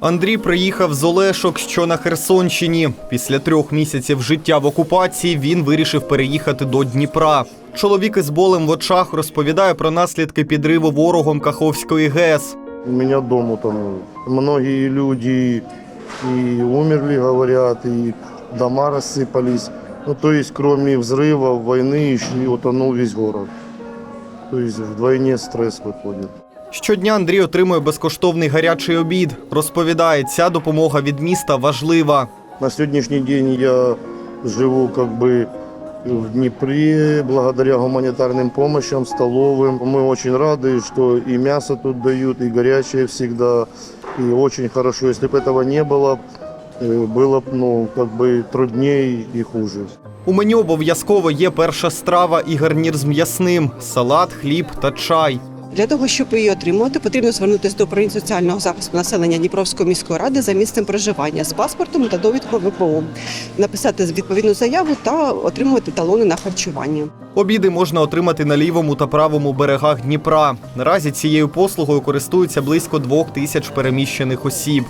Андрій приїхав з Олешок, що на Херсонщині. Після трьох місяців життя в окупації він вирішив переїхати до Дніпра. Чоловік із болем в очах розповідає про наслідки підриву ворогом Каховської ГЕС. У меня дома там многие люди и умерли, говорят, и дома рассыпались. Ну, то есть, кроме взрывов, войны, еще и утонул весь город. То есть, вдвойне стресс выходит. Щодня Андрій отримує безкоштовний гарячий обід. Розповідає, ця допомога від міста важлива. На сегодняшний день я живу как бы в Днепре благодаря гуманитарным помощям, столовым. Мы очень рады, что и мясо тут дают, и горячее всегда. И очень хорошо. Если бы этого не было, э, было бы ну, как бы труднее и хуже. У меню обов'язково є перша страва і гарнір з м'ясним, салат, хліб та чай. Для того, щоб її отримувати, потрібно звернутися до управління соціального захисту населення Дніпровської міської ради за місцем проживання з паспортом та довідкою ВПО, написати відповідну заяву та отримувати талони на харчування. Обіди можна отримати на лівому та правому берегах Дніпра. Наразі цією послугою користуються близько двох тисяч переміщених осіб.